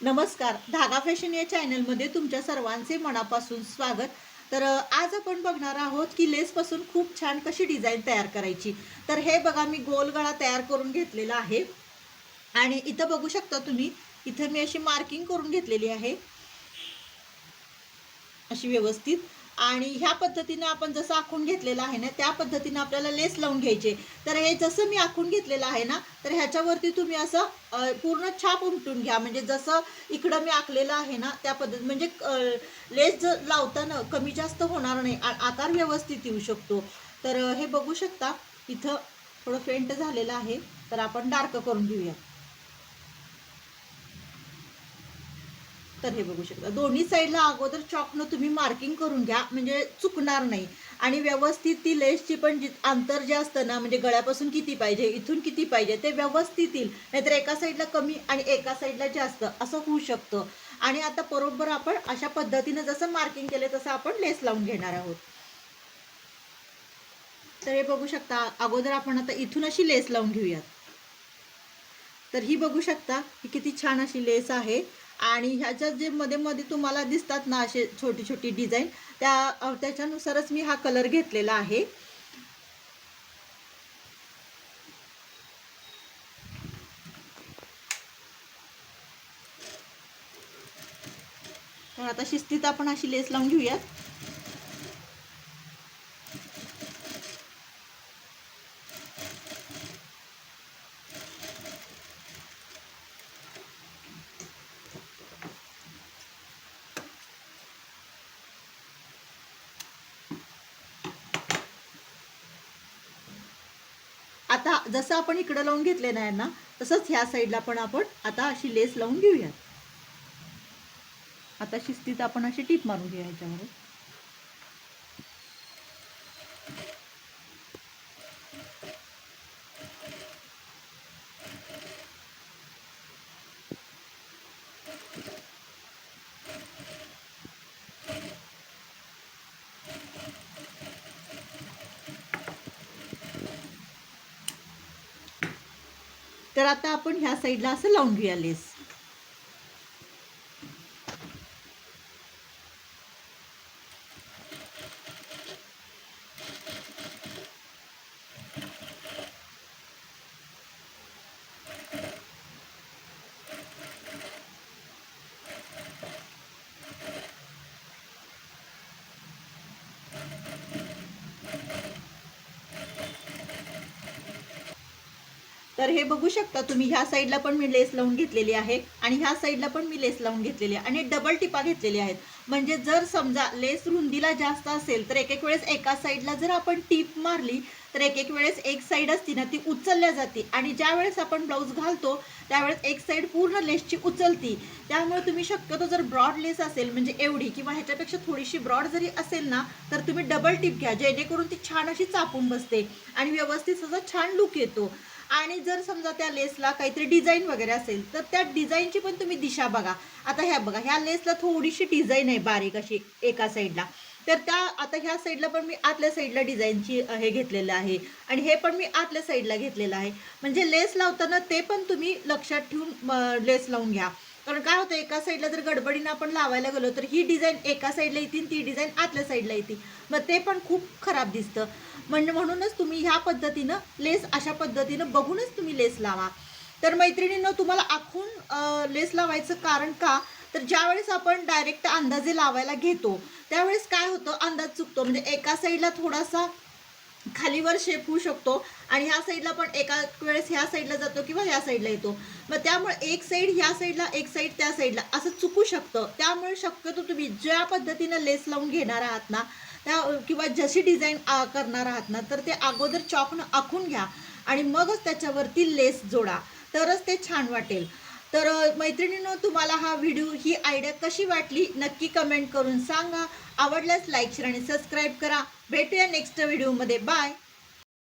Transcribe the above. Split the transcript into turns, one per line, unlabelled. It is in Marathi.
नमस्कार. धागा फॅशन या चॅनलमध्ये तुमच्या सर्वांचे मनापासून स्वागत. तर आज आपण बघणार आहोत की लेसपासून खूप छान कशी डिझाईन तयार करायची. तर हे बघा मी गोल गळा तयार करून घेतलेला आहे. आणि इथं बघू शकता तुम्ही इथं मी अशी मार्किंग करून घेतलेली आहे. अशी व्यवस्थित. आणि ह्या पद्धतीनं आपण जसं आखून घेतलेलं आहे ना त्या पद्धतीनं आपल्याला लेस लावून घ्यायचे. तर हे जसं मी आखून घेतलेलं आहे ना तर ह्याच्यावरती तुम्ही असं पूर्ण छाप उमटून घ्या. म्हणजे जसं इकडं मी आखलेलं आहे ना त्या पद्धती म्हणजे लेस जर लावताना कमी जास्त होणार नाही आकार व्यवस्थित येऊ शकतो. तर हे बघू शकता इथं थोडं फेंट झालेलं आहे तर आपण डार्क करून घेऊया तर हे बघू शकता. दोन्ही साईडला अगोदर चॉकनं तुम्ही मार्किंग करून घ्या म्हणजे चुकणार नाही. आणि व्यवस्थित ती लेसची पण जी अंतर जे असतं ना म्हणजे गळ्यापासून किती पाहिजे इथून किती पाहिजे ते व्यवस्थित येईल. नाहीतर एका साईडला कमी आणि एका साईडला जास्त असं होऊ शकतं. आणि आता बरोबर आपण अशा पद्धतीनं जसं मार्किंग केलं तसं आपण लेस लावून घेणार आहोत. तर हे बघू शकता अगोदर आपण आता इथून अशी लेस लावून घेऊयात. तर ही बघू शकता ही किती छान अशी लेस आहे. आणि ह्याच्यात जे मध्ये मध्ये तुम्हाला दिसतात ना असे छोटी छोटी डिझाईन त्या त्याच्यानुसारच मी हा कलर घेतलेला आहे. तर आता शिस्तीत आपण अशी लेस लावून घेऊयात. आता जसं आपण इकडं लावून घेतले नाही ना तसंच ह्या साईडला पण आपण आता अशी लेस लावून घेऊयात. आता शिस्तीत आपण अशी टीप मारून घेऊया याच्यामध्ये तर आता आपण ह्या साईडला असं लावून घेऊया लेस. तर हे बघू शकता तुम्ही ह्या साईडला पण मी लेस लावून घेतलेली आहे आणि ह्या साईडला पण मी लेस लावून घेतलेली आहे आणि डबल टिपा घेतलेली आहेत. म्हणजे जर समजा लेस रुंदीला जास्त असेल तर एक एक वेळेस एका साईडला जर आपण टीप मारली तर एक एक वेळेस एक साईड असती ना ती उचलल्या जाते. आणि ज्या वेळेस आपण ब्लाऊज घालतो त्यावेळेस एक साईड पूर्ण लेसची उचलती. त्यामुळे तुम्ही शक्यतो जर ब्रॉड लेस असेल म्हणजे एवढी किंवा ह्याच्यापेक्षा थोडीशी ब्रॉड जरी असेल ना तर तुम्ही डबल टिप घ्या जेणेकरून ती छान अशी चापून बसते आणि व्यवस्थित असा छान लुक येतो. आणि जर समजा त्या लेसला काहीतरी डिझाईन वगैरे असेल तर त्या डिझाईनची पण तुम्ही दिशा बघा. आता ह्या बघा ह्या लेसला थोडीशी डिझाईन आहे बारीक अशी एका साईडला. तर त्या आता ह्या साईडला पण मी आतल्या साईडला डिझाईनची हे घेतलेलं आहे. आणि हे पण मी आतल्या साईडला घेतलेलं आहे. म्हणजे लेस लावताना ते पण तुम्ही लक्षात ठेवून लेस लावून घ्या. कारण काय होतं एका साईडला जर गडबडीनं आपण लावायला गेलो तर ही डिझाईन एका साईडला येते ती डिझाईन आतल्या साईडला येते. मग ते पण खूप खराब दिसतं. म्हणजे म्हणूनच तुम्ही ह्या पद्धतीनं लेस अशा पद्धतीनं बघूनच तुम्ही लेस लावा. तर मैत्रिणींना तुम्हाला आखून लेस लावायचं कारण का? तर ज्यावेळेस आपण डायरेक्ट अंदाजे लावायला घेतो त्यावेळेस काय होतं? अंदाज चुकतो. म्हणजे एका साईडला थोडासा खालीवर शेप होऊ शकतो आणि ह्या साईडला पण एका वेळेस ह्या साईडला जातो किंवा ह्या साईडला येतो. मग त्यामुळे एक साईड ह्या साईडला एक साईड त्या साईडला असं चुकू शकतं. त्यामुळे शक्यतो तुम्ही ज्या पद्धतीनं लेस लावून घेणार आहात ना त्या किंवा जशी डिझाईन करणार आहात ना तर ते अगोदर चॉकनं आखून घ्या आणि मगच त्याच्यावरती लेस जोडा. तरच ते छान वाटेल. तर मैत्रिणींनो तुम्हाला हा व्हिडिओ ही आयडिया कशी वाटली नक्की कमेंट करून सांगा. आवडल्यास लाईक शेअर आणि सबस्क्राईब करा. भेटूया नेक्स्ट व्हिडिओमध्ये. बाय!